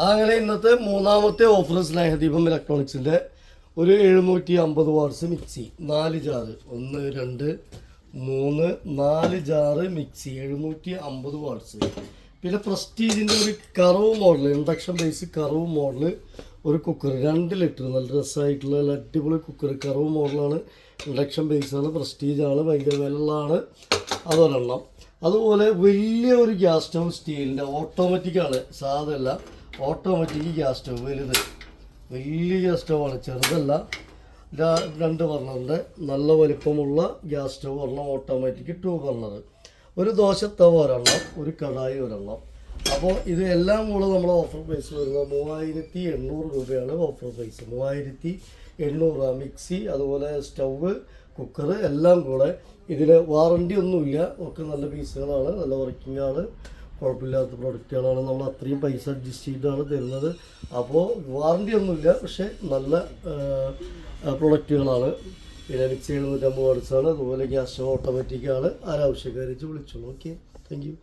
അങ്ങനെ ഇന്നത്തെ മൂന്നാമത്തെ ഓഫർ സ്നേഹദീപം ഇലക്ട്രോണിക്സിന്റെ ഒരു എഴുന്നൂറ്റി അമ്പത് വാട്ട്സ് മിക്സി നാല് ജാറ് ഒന്ന് രണ്ട് മൂന്ന് നാല് ജാറ് മിക്സി എഴുന്നൂറ്റി അമ്പത് വാട്ട്സ് പിന്നെ പ്രസ്റ്റീജിന്റെ ഒരു curve model induction base curve model ഒരു കുക്കർ രണ്ട് ലിറ്റർ നല്ല രസമായിട്ടുള്ള നല്ല അടിപൊളി കുക്കർ കറവ് മോഡലാണ് ഇൻഡക്ഷൻ ബേസാണ് പ്രസ്റ്റീജാണ് ഭയങ്കര വെള്ളമാണ് അതൊരെണ്ണം. അതുപോലെ വലിയ ഒരു ഗ്യാസ് സ്റ്റവ് സ്റ്റീലിന്റെ ഓട്ടോമാറ്റിക്കാണ് സാധല്ല ഓട്ടോമാറ്റിക് ഗ്യാസ് സ്റ്റവ് വലുത് വലിയ സ്റ്റവാണ്. ചെറുതല്ല. രണ്ട് ബർണറിന്റെ നല്ല വലിപ്പമുള്ള ഗ്യാസ് സ്റ്റവ് ഒരെണ്ണം ഓട്ടോമാറ്റിക് ടു ബർണർ ഒരു ദോശത്തവ ഒരെണ്ണം ഒരു കടായി ഒരെണ്ണം. അപ്പോൾ ഇത് എല്ലാം കൂടെ നമ്മൾ ഓഫർ പ്രൈസ് വരുന്നത് മൂവായിരത്തി എണ്ണൂറ് രൂപയാണ് ഓഫർ പ്രൈസ് മൂവായിരത്തി എണ്ണൂറ് മിക്സി അതുപോലെ സ്റ്റവ് കുക്കർ എല്ലാം കൂടെ. ഇതിൽ വാറണ്ടി ഒന്നുമില്ല. ഒക്കെ നല്ല പീസുകളാണ് നല്ല വർക്കിംഗ് ആണ്. കുഴപ്പമില്ലാത്ത പ്രൊഡക്റ്റുകളാണ്. നമ്മൾ അത്രയും പൈസ അഡ്ജസ്റ്റ് ചെയ്തിട്ടാണ് തരുന്നത്. അപ്പോൾ വാറണ്ടി ഒന്നുമില്ല. പക്ഷേ നല്ല പ്രൊഡക്റ്റുകളാണ് പിന്നെ മിക്സി നൂറ്റമ്പത് വാട്സാണ് അതുപോലെ ഗ്യാസ് ഓട്ടോമാറ്റിക്കാണ് ആരാവശ്യക്കാരെ വിളിച്ചോളൂ. Okay thank you